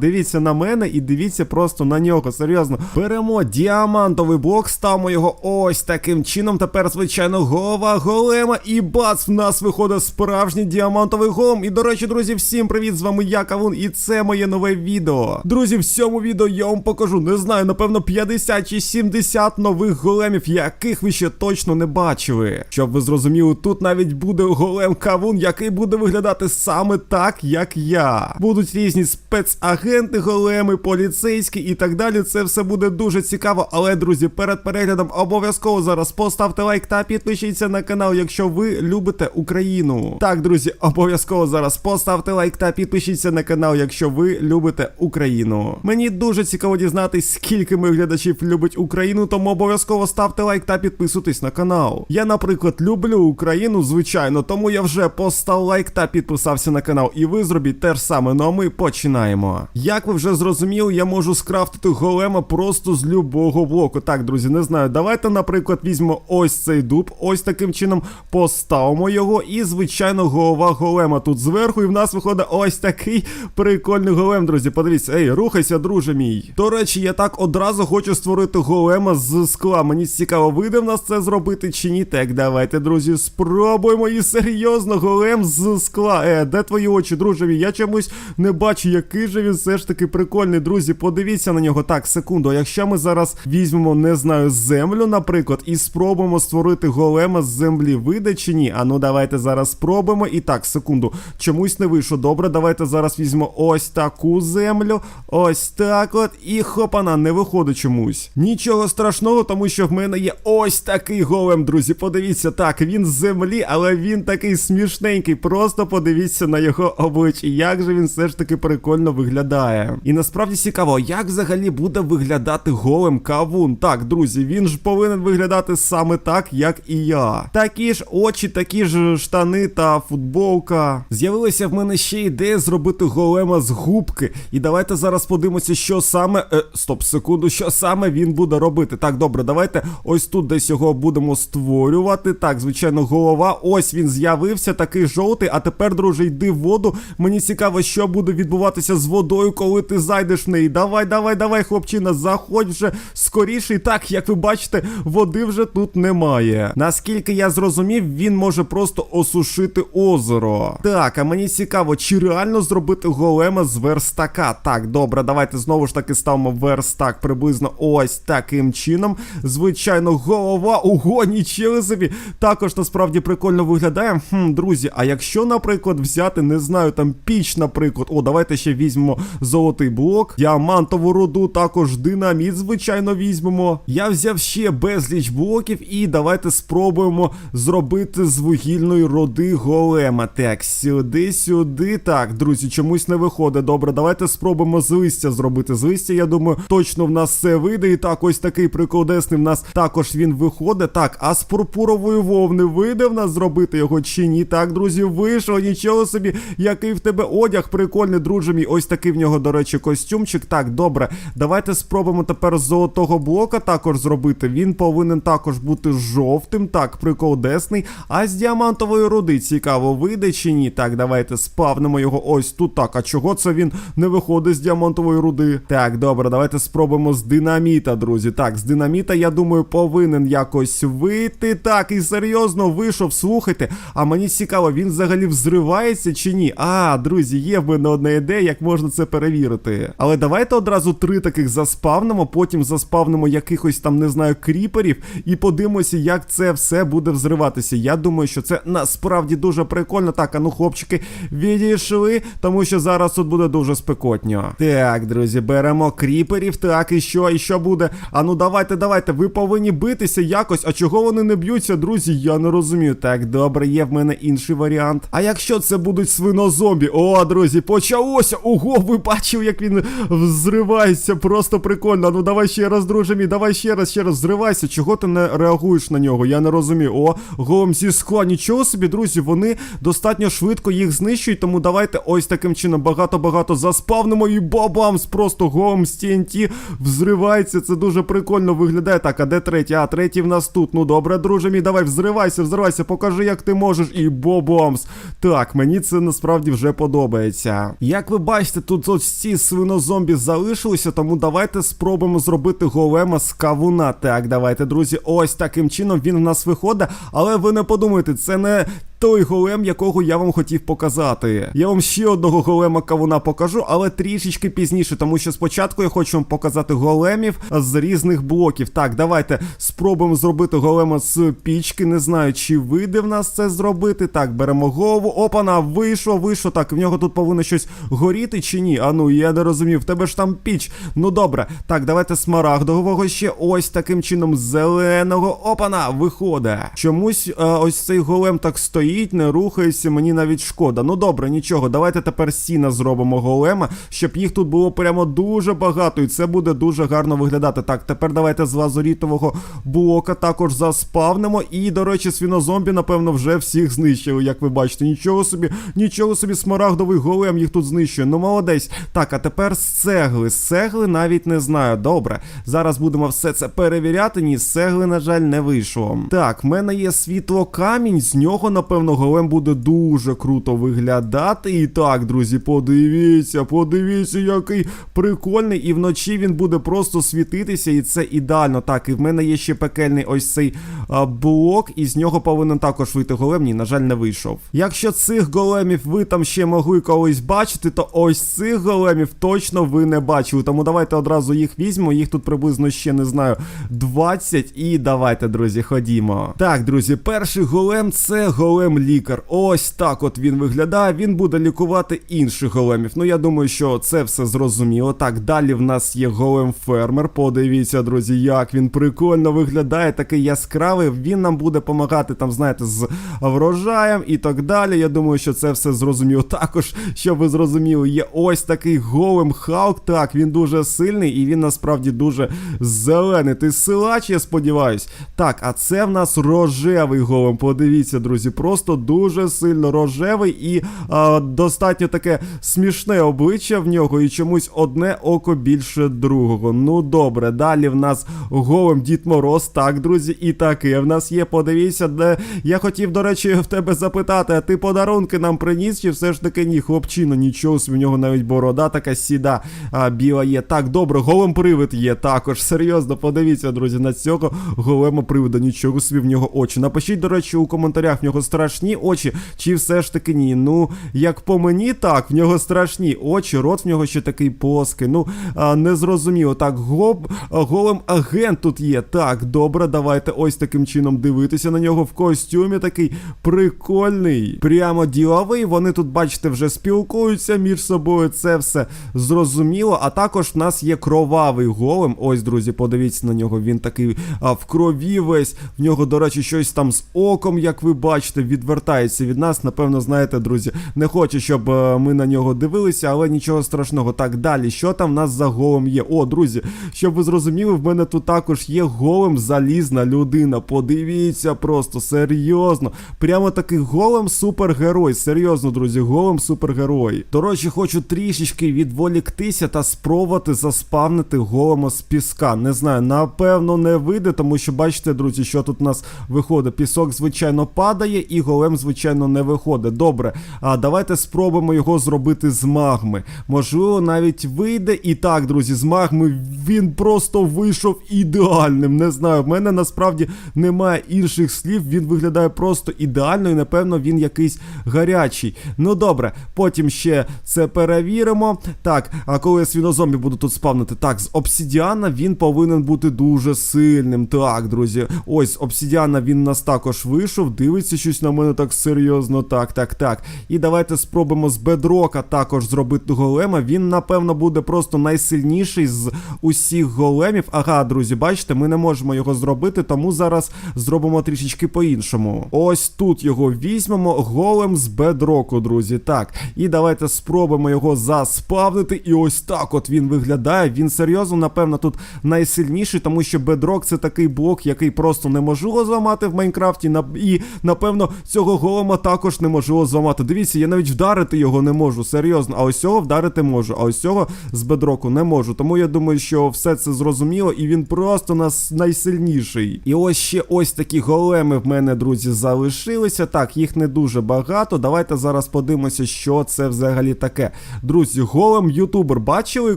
Дивіться на мене і дивіться просто на нього. Серйозно. Беремо діамантовий блок, ставимо його ось таким чином. Тепер, звичайно, голова голема. І бац, в нас виходить справжній діамантовий голем. І до речі, друзі, всім привіт! З вами я, Кавун, і це моє нове відео. Друзі, в цьому відео я вам покажу, не знаю, напевно, 50 чи 70 нових големів, яких ви ще точно не бачили. Щоб ви зрозуміли, тут навіть буде голем Кавун, який буде виглядати саме так, як я. Будуть різні спецагенти, големи, поліцейські і так далі. Це все буде дуже цікаво. Але, друзі, перед переглядом обов'язково зараз поставте лайк та підпишіться на канал, якщо ви любите Україну. Так, друзі, обов'язково зараз поставте лайк та підпишіться на канал, якщо ви любите Україну. Мені дуже цікаво дізнатись, скільки моїх глядачів любить Україну, тому обов'язково ставте лайк та підписуйтесь на канал. Я, наприклад, люблю Україну, звичайно, тому я вже постав лайк та підписався на канал. І ви зробіть те ж саме. Ну а ми починаємо. Як ви вже зрозуміли, я можу скрафтити голема просто з любого блоку. Так, друзі, не знаю. Давайте, наприклад, візьмемо ось цей дуб, ось таким чином поставимо його. І, звичайно, голова голема тут зверху. І в нас виходить ось такий прикольний голем, друзі. Подивіться, ей, рухайся, друже мій. До речі, я так одразу хочу створити голема з скла. Мені цікаво, вийде в нас це зробити чи ні. Так, давайте, друзі, спробуємо. І серйозно, голем з скла. Е, де твої очі, друже мій? Я чомусь не бачу, який же він все ж таки прикольний. Друзі, подивіться на нього. Так, секунду. Якщо ми зараз візьмемо, не знаю, землю, наприклад, і спробуємо створити голема з землі, вийде чи ні? А ну давайте зараз спробуємо. І так, секунду. Чомусь не вийшло. Добре, давайте зараз візьмемо ось таку землю. Ось так от. І хопана, не виходить чомусь. Нічого страшного, тому що в мене є ось такий голем, друзі. Подивіться, так, він з землі, але він такий смішненький. Просто подивіться на його обличчя. Як же він все ж таки прикольно виглядає. І насправді цікаво, як взагалі буде виглядати голем кавун. Так, друзі, він ж повинен виглядати саме так, як і я. Такі ж очі, такі ж штани та футболка. З'явилася в мене ще ідея зробити голема з губки. І давайте зараз подивимося, що саме. Е, стоп, секунду, що саме він буде робити. Так, добре, давайте ось тут десь його будемо створювати. Так, звичайно, голова. Ось він з'явився, такий жовтий. А тепер, друже, йди в воду. Мені цікаво, що буде відбуватися з водою, коли ти зайдеш в неї. Давай, давай, давай, хлопчина, заходь вже скоріше. І так, як ви бачите, води вже тут немає. Наскільки я зрозумів, він може просто осушити озеро. Так, а мені цікаво, чи реально зробити голема з верстака. Так, добре, давайте знову ж таки ставимо верстак приблизно ось таким чином. Звичайно, голова. Ого, нічого собі. Також насправді прикольно виглядає. Хм, друзі, а якщо, наприклад, взяти, не знаю, там піч, наприклад. О, давайте ще візьмемо золотий блок, діамантову руду, також динаміт, звичайно, візьмемо. Я взяв ще безліч блоків, і давайте спробуємо зробити з вугільної руди голема. Так, сюди, сюди. Так, друзі, чомусь не виходить. Добре, давайте спробуємо з листя зробити. З листя, я думаю, точно в нас все вийде. І так, ось такий приколдесний в нас також він виходить. Так, а з пурпурової вовни вийде в нас зробити його чи ні? Так, друзі, вийшло, нічого собі, який в тебе одяг прикольний, друже мій. Ось такий в нього, до речі, костюмчик. Так, добре. Давайте спробуємо тепер з золотого блока також зробити. Він повинен також бути жовтим. Так, приколдесний. А з діамантової руди цікаво, вийде чи ні? Так, давайте спавнимо його ось тут. Так, а чого це він не виходить з діамантової руди? Так, добре, давайте спробуємо з динаміта, друзі. Так, з динаміта, я думаю, повинен якось вийти. Так, і серйозно вийшов, слухайте. А мені цікаво, він взагалі взривається чи ні? А, друзі, є в мене одна ідея, як можна це перевірити. Але давайте одразу три таких заспавнимо, потім заспавнимо якихось там, не знаю, кріперів, і подивимося, як це все буде взриватися. Я думаю, що це насправді дуже прикольно. Так, а ну, хлопчики, відійшли, тому що зараз тут буде дуже спекотньо. Так, друзі, беремо кріперів. Так, і що, і що буде? А ну давайте, давайте, ви повинні битися якось. А чого вони не б'ються, друзі? Я не розумію. Так, добре, є в мене інший варіант. А якщо це будуть свинозомбі? О, друзі, почалося. Ого, ви бачив, як він взривається. Просто прикольно. Ну давай ще раз, друже мій, давай ще раз, ще раз зривайся. Чого ти не реагуєш на нього? Я не розумію. О, голом зі скла. Нічого собі, друзі, вони достатньо швидко їх знищують, тому давайте ось таким чином багато-багато заспавнимо і бабамс, просто голом з TNT взривається. Це дуже прикольно виглядає. Так, а де третій? А, третій в нас тут. Ну добре, друже мій, давай, взривайся, взривайся, покажи, як ти можеш. І бобомс. Так, мені це насправді вже подобається. Як ви бачите, тут тут ці свинозомбі залишилися, тому давайте спробуємо зробити голема з кавуна. Так, давайте, друзі, ось таким чином він в нас виходить, але ви не подумайте, це не. Той голем, якого я вам хотів показати. Я вам ще одного голема кавуна покажу, але трішечки пізніше, тому що спочатку я хочу вам показати големів з різних блоків. Так, давайте спробуємо зробити голема з пічки. Не знаю, чи вийде в нас це зробити. Так, беремо голову. Опана, вийшло, вийшло. Так, в нього тут повинно щось горіти чи ні? А ну, я не розумів. В тебе ж там піч. Ну добре. Так, давайте смарагдового ще ось таким чином зеленого. Опана, виходить. Чомусь е, ось цей голем так стоїть, не рухається, мені навіть шкода. Ну добре, нічого, давайте тепер сіна зробимо голема, щоб їх тут було прямо дуже багато, і це буде дуже гарно виглядати. Так, тепер давайте з лазурітового блока також заспавнимо. І, до речі, свінозомбі, напевно, вже всіх знищили, як ви бачите. Нічого собі, нічого собі, смарагдовий голем їх тут знищує. Ну молодець. Так, а тепер з цегли. З цегли навіть не знаю. Добре. Зараз будемо все це перевіряти. Ні, з цегли, на жаль, не вийшло. Так, в мене є світло камінь, з нього, напевно, голем буде дуже круто виглядати. І так, друзі, подивіться, подивіться, який прикольний. І вночі він буде просто світитися, і це ідеально. Так, і в мене є ще пекельний ось цей а, блок, і з нього повинен також вийти голем. Ні, на жаль, не вийшов. Якщо цих големів ви там ще могли колись бачити, то ось цих големів точно ви не бачили. Тому давайте одразу їх візьмемо. Їх тут приблизно ще не знаю 20. І давайте, друзі, ходімо. Так, друзі, перший голем це голем лікар. Ось так от він виглядає. Він буде лікувати інших големів. Ну я думаю, що це все зрозуміло. Так, далі в нас є голем фермер. Подивіться, друзі, як він прикольно виглядає, такий яскравий. Він нам буде допомагати там, знаєте, з врожаєм і так далі. Я думаю, що це все зрозуміло. Також, щоб ви зрозуміли, є ось такий голем Халк. Так, він дуже сильний і він насправді дуже зелений. Ти силач, я сподіваюсь. Так, а це в нас рожевий голем. Подивіться, друзі, просто дуже сильно рожевий і а, достатньо таке смішне обличчя в нього, і чомусь одне око більше другого. Ну добре, далі в нас голем Дід Мороз. Так, друзі, і таке в нас є. Подивіться, де я хотів, до речі, в тебе запитати, а ти подарунки нам приніс, чи все ж таки ні, хлопчино, нічого в нього навіть борода така сіда а, біла є. Так, добре, голем привид є також. Серйозно, подивіться, друзі, на цього голема привида. Нічого собі в нього очі. Напишіть, до речі, у коментарях в нього страшні очі, чи все ж таки ні. Ну, як по мені, так, в нього страшні очі, рот в нього ще такий плоский. Ну, а, не зрозуміло. Так, гоб, а, голем агент тут є. Так, добре, давайте ось таким чином дивитися на нього в костюмі такий прикольний. Прямо діловий. Вони тут, бачите, вже спілкуються між собою. Це все зрозуміло. А також в нас є кровавий голем. Ось, друзі, подивіться на нього. Він такий а, в крові весь. В нього, до речі, щось там з оком, як ви бачите, відвертається від нас. Напевно, знаєте, друзі, не хочу, щоб е, ми на нього дивилися, але нічого страшного. Так, далі, що там в нас за голем є? О, друзі, щоб ви зрозуміли, в мене тут також є голем залізна людина. Подивіться просто, серйозно. Прямо такий голем супергерой. Серйозно, друзі, голем супергерой. До речі, хочу трішечки відволіктися та спробувати заспавнити голема з піска. Не знаю, напевно, не вийде, тому що бачите, друзі, що тут у нас виходить. Пісок, звичайно, падає, і голем, звичайно, не виходить. Добре, а давайте спробуємо його зробити з магми. Можливо, навіть вийде. І так, друзі, з магми він просто вийшов ідеальним. Не знаю, в мене насправді немає інших слів. Він виглядає просто ідеально, і напевно він якийсь гарячий. Ну добре, потім ще це перевіримо. Так, а коли я свінозомбі буду тут спавнити, так, з обсідіана він повинен бути дуже сильним. Так, друзі, ось з обсідіана він нас також вийшов. Дивиться щось на мене так серйозно. Так, так, так. І давайте спробуємо з бедрока також зробити голема. Він, напевно, буде просто найсильніший з усіх големів. Ага, друзі, бачите, ми не можемо його зробити, тому зараз зробимо трішечки по-іншому. Ось тут його візьмемо. Голем з бедроку, друзі. Так. І давайте спробуємо його заспавнити. І ось так от він виглядає. Він серйозно, напевно, тут найсильніший, тому що бедрок це такий блок, який просто неможливо зламати в Майнкрафті. І, напевно, цього голема також неможливо зламати. Дивіться, я навіть вдарити його не можу, серйозно. А ось цього вдарити можу, а ось цього з бедроку не можу. Тому я думаю, що все це зрозуміло, і він просто нас найсильніший. І ось ще ось такі големи в мене, друзі, залишилися. Так, їх не дуже багато. Давайте зараз подивимося, що це взагалі таке. Друзі, голем ютубер бачили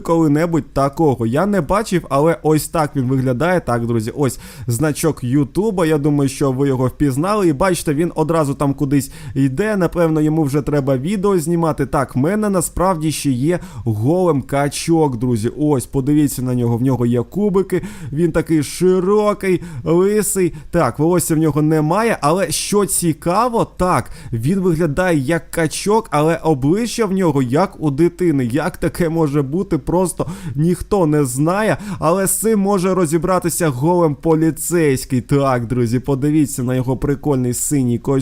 коли-небудь такого? Я не бачив, але ось так він виглядає. Так, друзі, ось значок Ютуба. Я думаю, що ви його впізнали. І бачите, він одразу там кудись йде. Напевно, йому вже треба відео знімати. Так, в мене насправді ще є голем качок, друзі. Ось, подивіться на нього. В нього є кубики. Він такий широкий, лисий. Так, волосся в нього немає, але що цікаво, так, він виглядає як качок, але обличчя в нього як у дитини. Як таке може бути, просто ніхто не знає. Але з цим може розібратися голем поліцейський. Так, друзі, подивіться на його прикольний синій костюм.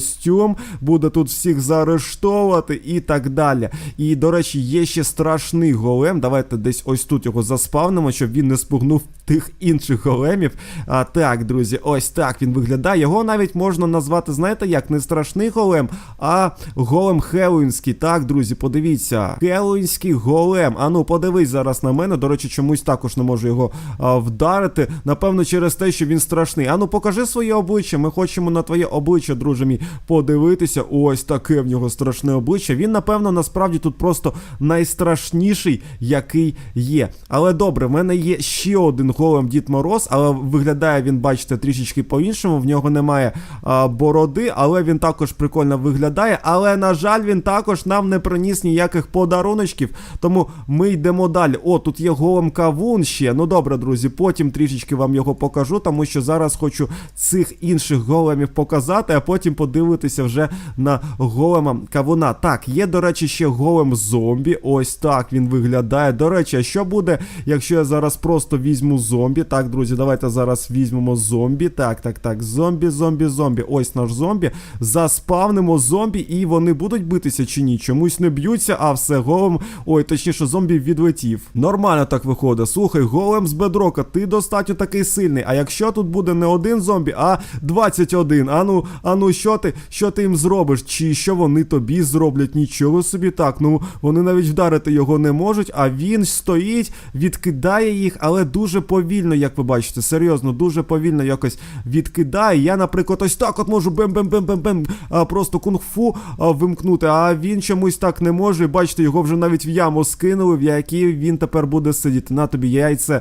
Буде тут всіх заарештовувати і так далі. І, до речі, є ще страшний голем. Давайте десь ось тут його заспавнимо, щоб він не спугнув тих інших големів. А так, друзі, ось так він виглядає. Його навіть можна назвати, знаєте як, не страшний голем, а голем Хеллоуінський. Так, друзі, подивіться. Хеллоуінський голем. Ану, подивись зараз на мене. До речі, чомусь також не можу його а, вдарити. Напевно, через те, що він страшний. Ану, покажи своє обличчя. Ми хочемо на твоє обличчя, друже мій, подивитися. Ось таке в нього страшне обличчя. Він, напевно, насправді тут просто найстрашніший, який є. Але добре, в мене є ще один голем Дід Мороз, але виглядає він, бачите, трішечки по-іншому. В нього немає а, бороди, але він також прикольно виглядає. Але, на жаль, він також нам не приніс ніяких подаруночків. Тому ми йдемо далі. О, тут є голем кавун ще. Ну добре, друзі, потім трішечки вам його покажу, тому що зараз хочу цих інших големів показати, а потім подивитися вже на голема кавуна. Так, є, до речі, ще голем зомбі. Ось так він виглядає. До речі, а що буде, якщо я зараз просто візьму зомбі? Так, друзі, давайте зараз візьмемо зомбі. Так, так, так. Зомбі, зомбі, зомбі. Ось наш зомбі. Заспавнимо зомбі, і вони будуть битися чи ні? Чомусь не б'ються, а все голем. Ой, точніше, зомбі відлетів. Нормально так виходить. Слухай, голем з бедрока, ти достатньо такий сильний. А якщо тут буде не один зомбі, а 21. Ану, ану, що ти, що ти їм зробиш? Чи що вони тобі зроблять? Нічого собі так. Ну вони навіть вдарити його не можуть, а він стоїть, відкидає їх, але дуже повільно, як ви бачите. Серйозно, дуже повільно якось відкидає. Я, наприклад, ось так от можу бем-бем-бем-бем-бем, просто кунг-фу вимкнути, а він чомусь так не може. Бачите, його вже навіть в яму скинули, в якій він тепер буде сидіти. На тобі яйце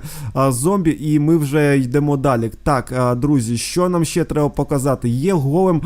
зомбі, і ми вже йдемо далі. Так, друзі, що нам ще треба показати? Є голем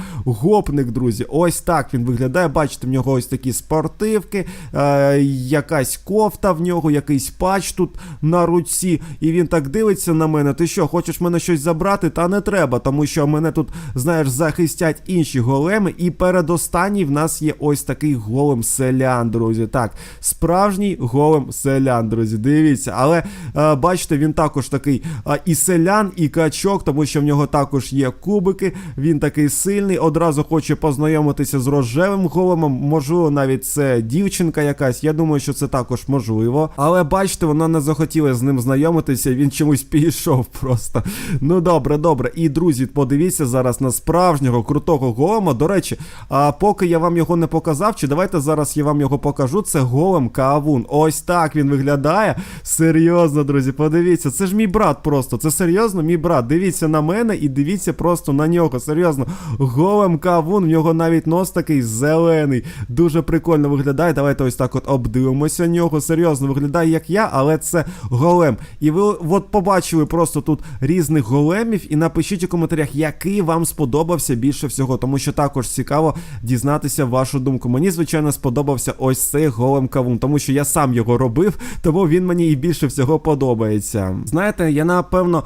гопник, друзі. Ось так він виглядає. Бачите, в нього ось такі спортивки, е, якась кофта в нього, якийсь патч тут на руці. І він так дивиться на мене. Ти що, хочеш мене щось забрати? Та не треба, тому що мене тут, знаєш, захистять інші големи. І передостанній в нас є ось такий голем селян, друзі. Так, справжній голем селян, друзі. Дивіться, але е, бачите, він також такий е, і селян, і качок, тому що в нього також є кубики. Він такий сильний. Одразу хоче познайомитися з рожевим големом. Можливо, навіть це дівчинка якась. Я думаю, що це також можливо. Але бачите, вона не захотіла з ним знайомитися. Він чомусь пішов просто. Ну добре, добре. І друзі, подивіться зараз на справжнього крутого голема. До речі, а поки я вам його не показав, чи давайте зараз я вам його покажу. Це голем Кавун. Ось так він виглядає. Серйозно, друзі, подивіться, це ж мій брат просто. Це серйозно, мій брат. Дивіться на мене і дивіться просто на нього. Серйозно. Голем Кавун, в нього навіть нос такий зелений. Дуже прикольно виглядає. Давайте ось так от обдивимося нього. Серйозно виглядає, як я, але це голем. І ви от побачили просто тут різних големів. І напишіть у коментарях, який вам сподобався більше всього, тому що також цікаво дізнатися вашу думку. Мені, звичайно, сподобався ось цей голем кавун, тому що я сам його робив, тому він мені і більше всього подобається. Знаєте, я напевно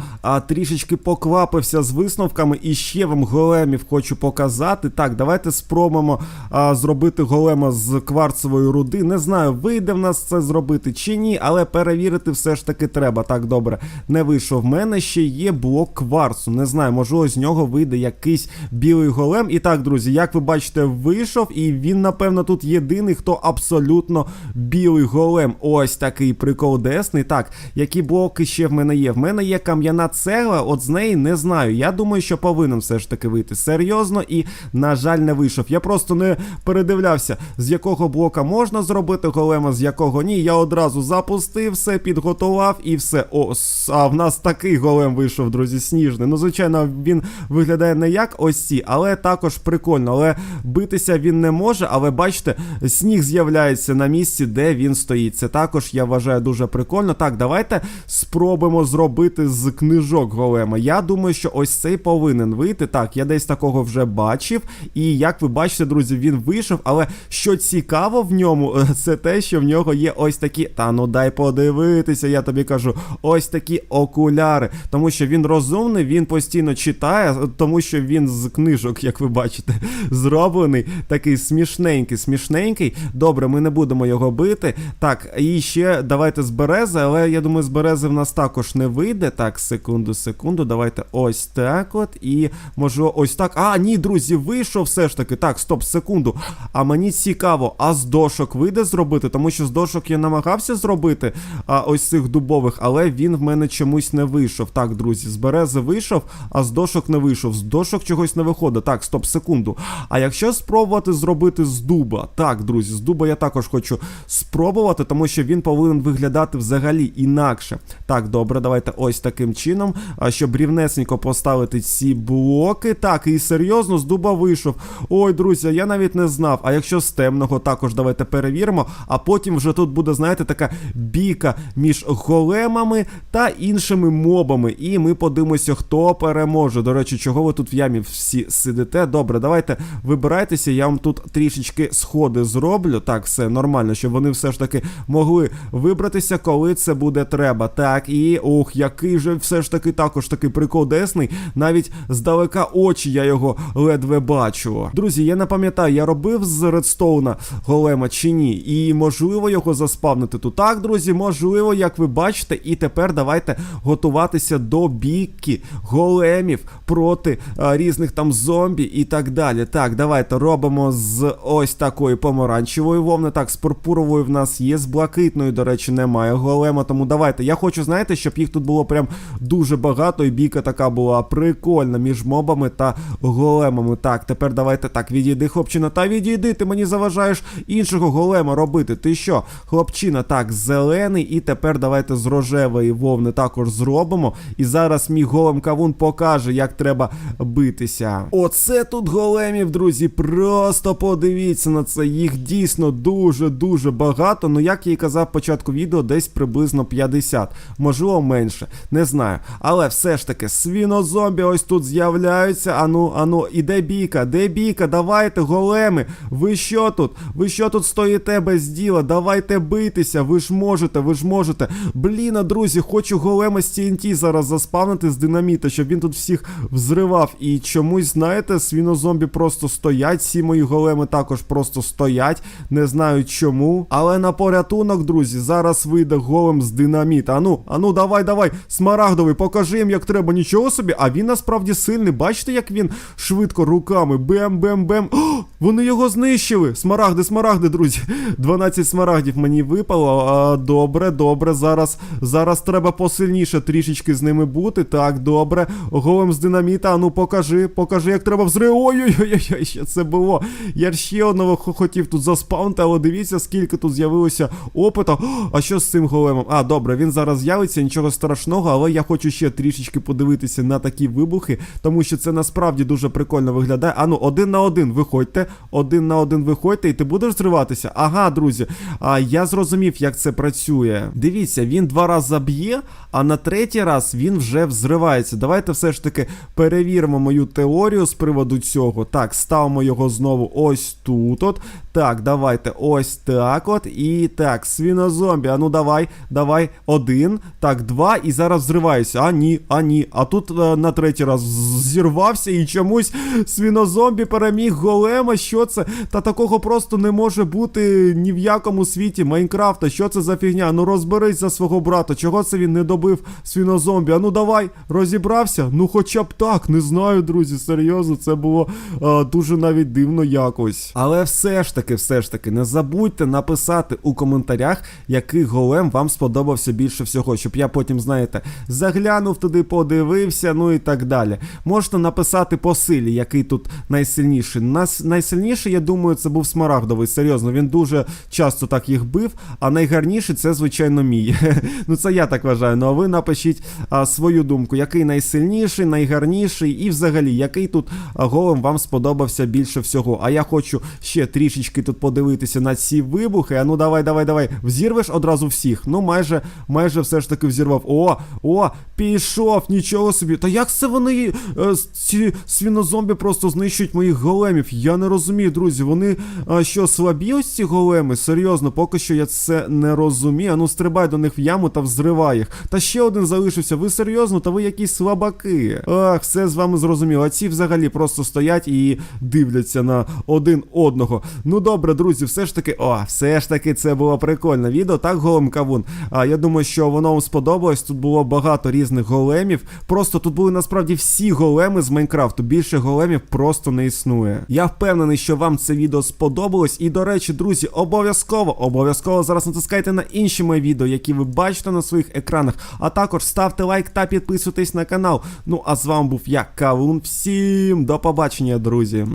трішечки поквапився з висновками і ще вам големів хочу показати. Так, давайте спробуємо а, зробити голема з кварцевої руди. Не знаю, вийде в нас це зробити чи ні, але перевірити все ж таки треба. Так, добре, не вийшов. В мене ще є блок кварцу. Не знаю, можливо, з нього вийде якийсь білий голем. І так, друзі, як ви бачите, вийшов, і він, напевно, тут єдиний, хто абсолютно білий голем. Ось такий прикол десний. Так, які блоки ще в мене є? В мене є кам'яна цегла, от з неї не знаю. Я думаю, що повинен все ж таки вийти серйозно. І на жаль, не вийшов. Я просто не передивлявся, з якого блока можна зробити голема, з якого ні. Я одразу запустив, все підготував і все. О, а в нас такий голем вийшов, друзі, сніжний. Ну, звичайно, він виглядає не як ось ці, але також прикольно. Але битися він не може. Але бачите, сніг з'являється на місці, де він стоїть. Це також я вважаю дуже прикольно. Так, давайте спробуємо зробити з книжок голема. Я думаю, що ось цей повинен вийти. Так, я десь такого вже бачив. І як ви бачите, друзі, він вийшов. Але що цікаво в ньому, е, це те, що в нього є ось такі. Та ну дай подивитися, я тобі кажу, ось такі окуляри. Тому що він розумний, він постійно читає, тому що він з книжок, як ви бачите, зроблений. Такий смішненький, смішненький. Добре, ми не будемо його бити. Так, і ще давайте з берези, але я думаю, з берези в нас також не вийде. Так, секунду, секунду. Давайте ось так от. І може ось так. А, ні, друзі, вийшов все ж таки. Так, стоп, секунду. А мені цікаво, а з дошок вийде зробити, тому що з дошок я намагався зробити а, ось цих дубових, але він в мене чомусь не вийшов. Так, друзі, з берези вийшов, а з дошок не вийшов. З дошок чогось не виходить. Так, стоп, секунду. А якщо спробувати зробити з дуба, так, друзі, з дуба я також хочу спробувати, тому що він повинен виглядати взагалі інакше. Так, добре, давайте ось таким чином, щоб рівнесенько поставити ці блоки. Так, і серйозно з дуба вийшов. Ой, друзі, я навіть не знав. А якщо з темного, також давайте перевіримо. А потім вже тут буде, знаєте, така бійка між големами та іншими мобами. І ми подивимося, хто переможе. До речі, чого ви тут в ямі всі сидите? Добре, давайте вибирайтеся. Я вам тут трішечки сходи зроблю. Так, все нормально, щоб вони все ж таки могли вибратися, коли це буде треба. Так, і ох, який же все ж таки також такий прикол десний. Навіть здалека очі я його ледве бачу. Друзі, я не пам'ятаю, я робив з редстоуна голема чи ні. І можливо його заспавнити тут. Так, друзі, можливо, як ви бачите. І тепер давайте готуватися до бійки големів проти а, різних там зомбі і так далі. Так, давайте робимо з ось такої помаранчевої вовни. Так, з пурпурової в нас є, з блакитної, до речі, немає голема. Тому давайте. Я хочу, знаєте, щоб їх тут було прям дуже багато, і бійка така була прикольна між мобами та големами. Так, тепер давайте так, відійди, хлопчина, та відійди, ти мені заважаєш іншого голема робити. Ти що, хлопчина, так, зелений, і тепер давайте з рожевої вовни також зробимо. І зараз мій голем кавун покаже, як треба битися. Оце тут големів, друзі. Просто подивіться на це. Їх дійсно дуже-дуже багато. Ну, як я і казав початку відео, десь приблизно 50, можливо, менше. Не знаю. Але все ж таки, свінозомбі ось тут з'являються. Ану, ану, іде бійка, де бійка? Давайте, големи. Ви що тут? Ви що тут стоїте без діла? Давайте битися. Ви ж можете, ви ж можете. Блін, друзі, хочу голема з TNT зараз заспавнити з динаміта, щоб він тут всіх взривав. І чомусь, знаєте, свінозомбі просто стоять. Всі мої големи також просто стоять. Не знаю чому. Але на порятунок, друзі, зараз вийде голем з динаміта. Ану, ану, давай, давай. Смарагдовий, покажи їм, як треба. Нічого собі. А він насправді сильний. Бачите, як він швидко руками. Бем-бем-бем. Вони його знищили. Смарагди, смарагди, друзі. 12 смарагдів мені випало. А, добре, добре. Зараз зараз треба посильніше трішечки з ними бути. Так, добре. Голем з динаміта. Ану, покажи, покажи, як треба взрив. Ой-ой-ой, що це було. Я ще одного хотів тут заспаунти, але дивіться, скільки тут з'явилося опита. А що з цим големом? А, добре, він зараз з'явиться, нічого страшного, але я хочу ще трішечки подивитися на такі вибухи, тому що це насправді дуже прикольно виглядає. Ану, один на один виходьте, один на один виходьте, і ти будеш зриватися. Ага, друзі. А я зрозумів, як це працює. Дивіться, він два рази б'є, а на третій раз він вже взривається. Давайте все ж таки перевіримо мою теорію з приводу цього. Так, ставимо його знову ось тут. от. Так, давайте ось так от. І так, свінозомбі. А ну давай, давай. Один. Так, два. І зараз взриваюся. А ні, а ні. А тут е, на третій раз зірвався і чомусь свінозомбі переміг голема. Що це? Та такого просто не може бути ні в якому світі Майнкрафта. Що це за фігня? Ну розберись за свого брата. Чого це він не добив свінозомбі? А ну давай, розібрався? Ну хоча б так, не знаю, друзі. Серйозно, це було е, дуже навіть дивно якось. Але все ж таки, все ж таки, не забудьте написати у коментарях, який голем вам сподобався більше всього, щоб я потім, знаєте, заглянув туди, подивився, ну і так далі. Можете написати по силі, який тут найсильніший? Нас найсильніший, я думаю, це був смарагдовий. Серйозно, він дуже часто так їх бив. А найгарніший це, звичайно, мій. ну це я так вважаю. Ну а ви напишіть а, свою думку, який найсильніший, найгарніший, і взагалі, який тут голем вам сподобався більше всього. А я хочу ще трішечки тут подивитися на ці вибухи. А ну давай, давай, давай. Взірвеш одразу всіх. Ну, майже, майже все ж таки взірвав. О, о, пішов, нічого собі. Та як це вони е, ці свінозомбі просто знищують моїх големів? Я не розумію, друзі. Вони а, що, слабі ось ці големи? Серйозно, поки що я це не розумію. А ну стрибай до них в яму та взривай їх. Та ще один залишився. Ви серйозно? Та ви якісь слабаки. Ах, все з вами зрозуміло. А ці взагалі просто стоять і дивляться на один одного. Ну добре, друзі, все ж таки, о, все ж таки, це було прикольне відео. Так, голем кавун. А я думаю, що воно вам сподобалось. Тут було багато різних големів. Просто тут були насправді всі големи з Майнкрафту. Більше големів просто не існує. Я впевнений, що вам це відео сподобалось. І до речі, друзі, обов'язково, обов'язково зараз натискайте на інші мої відео, які ви бачите на своїх екранах. А також ставте лайк та підписуйтесь на канал. Ну а з вами був я, Кавун. Всім до побачення, друзі.